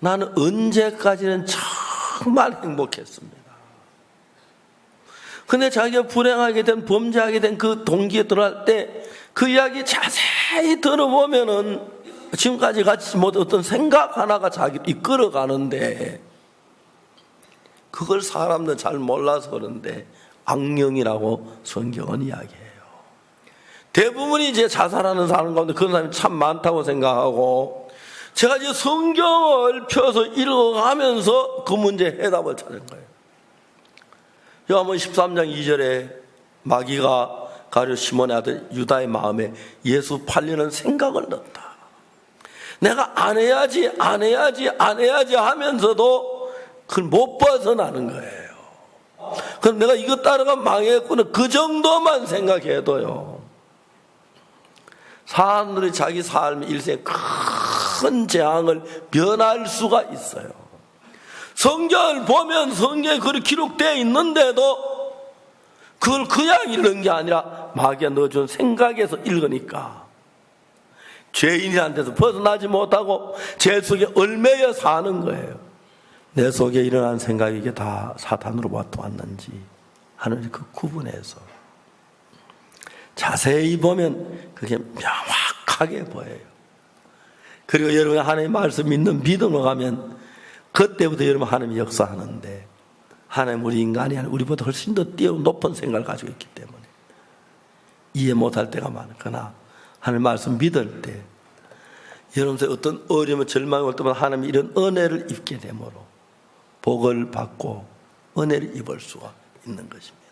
나는 언제까지는 정말 행복했습니다. 근데 자기가 불행하게 된, 범죄하게 된 그 동기에 들어갈 때 그 이야기 자세히 들어보면은 지금까지 같이 못 어떤 생각 하나가 자기를 이끌어 가는데 그걸 사람들 잘 몰라서 그런데 악령이라고 성경은 이야기해요. 대부분이 이제 자살하는 사람 가운데 그런 사람이 참 많다고 생각하고 제가 이제 성경을 펴서 읽어가면서 그 문제 해답을 찾은 거예요. 요한복음 13장 2절에 마귀가 가룟 시몬의 아들 유다의 마음에 예수 팔리는 생각을 넣었다. 내가 안 해야지, 안 해야지, 안 해야지 하면서도 그걸 못 벗어나는 거예요. 그럼 내가 이거 따라가 망했구나. 그 정도만 생각해도요. 사람들이 자기 삶, 일생에 큰 재앙을 면할 수가 있어요. 성경을 보면 성경에 그렇게 기록되어 있는데도 그걸 그냥 읽는 게 아니라 마귀가 넣어준 생각에서 읽으니까 죄인한테서 벗어나지 못하고 죄 속에 얼매여 사는 거예요. 내 속에 일어난 생각이 이게 다 사탄으로 왔는지 하는 그 구분해서 자세히 보면 그게 명확하게 보여요. 그리고 여러분 하나님 말씀 믿는 믿음으로 가면 그때부터 여러분 하나님이 역사하는데 하나님 우리 인간이 우리보다 훨씬 더 뛰어 높은 생각을 가지고 있기 때문에 이해 못할 때가 많거나 하나님 말씀 믿을 때 여러분의 어떤 어려움 절망이 올 때마다 하나님이 이런 은혜를 입게 되므로 복을 받고 은혜를 입을 수가 있는 것입니다.